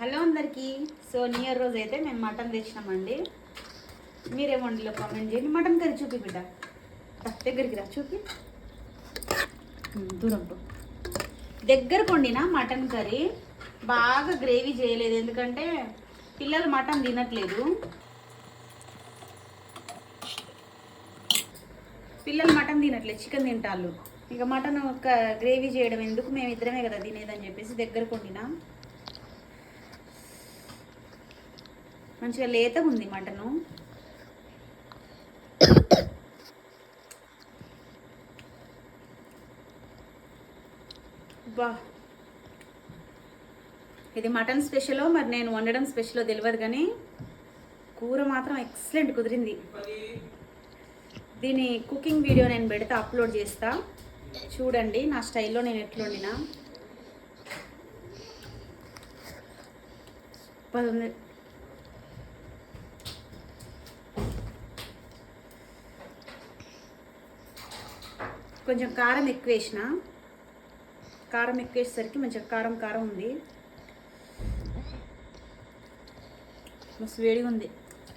Hello అందరికీ. So near రోజు అయితే మేము మటన్ తెచ్చినామండి. మీరే వండిలో కామెంట్ చేయండి. మటన్ కర్రీ చూపి బిడ్డ. దగ్గరికి రా చూపి. దూరం దగ్గరకు వండిన మటన్ కర్రీ బాగా గ్రేవీ చేయలేదు. ఎందుకంటే పిల్లలు మటన్ తినట్లేదు. పిల్లలు మటన్ తినట్లేదు. చికెన్ తింటాళ్ళు. ఇక మటన్ ఒక గ్రేవీ చేయడం ఎందుకు? మేము ఇద్దరమే కదా తినేదని చెప్పేసి దగ్గరకు వండినా. మంచిగా లేతగా ఉంది మటను. బా. ఇది మటన్ స్పెషలో మరి నేను వండడం స్పెషలో తెలియదు కానీ కూర మాత్రం ఎక్సలెంట్ కుదిరింది. దీని కుకింగ్ వీడియో నేను పెడితే అప్లోడ్ చేస్తా. చూడండి నా స్టైల్లో నేను ఎట్లా వండినా. కొంచెం కారం ఎక్కువ వేసిన కారం ఎక్కువ వేసేసరికి మంచిగా కారం కారం ఉంది. మస్తు వేడిగా ఉంది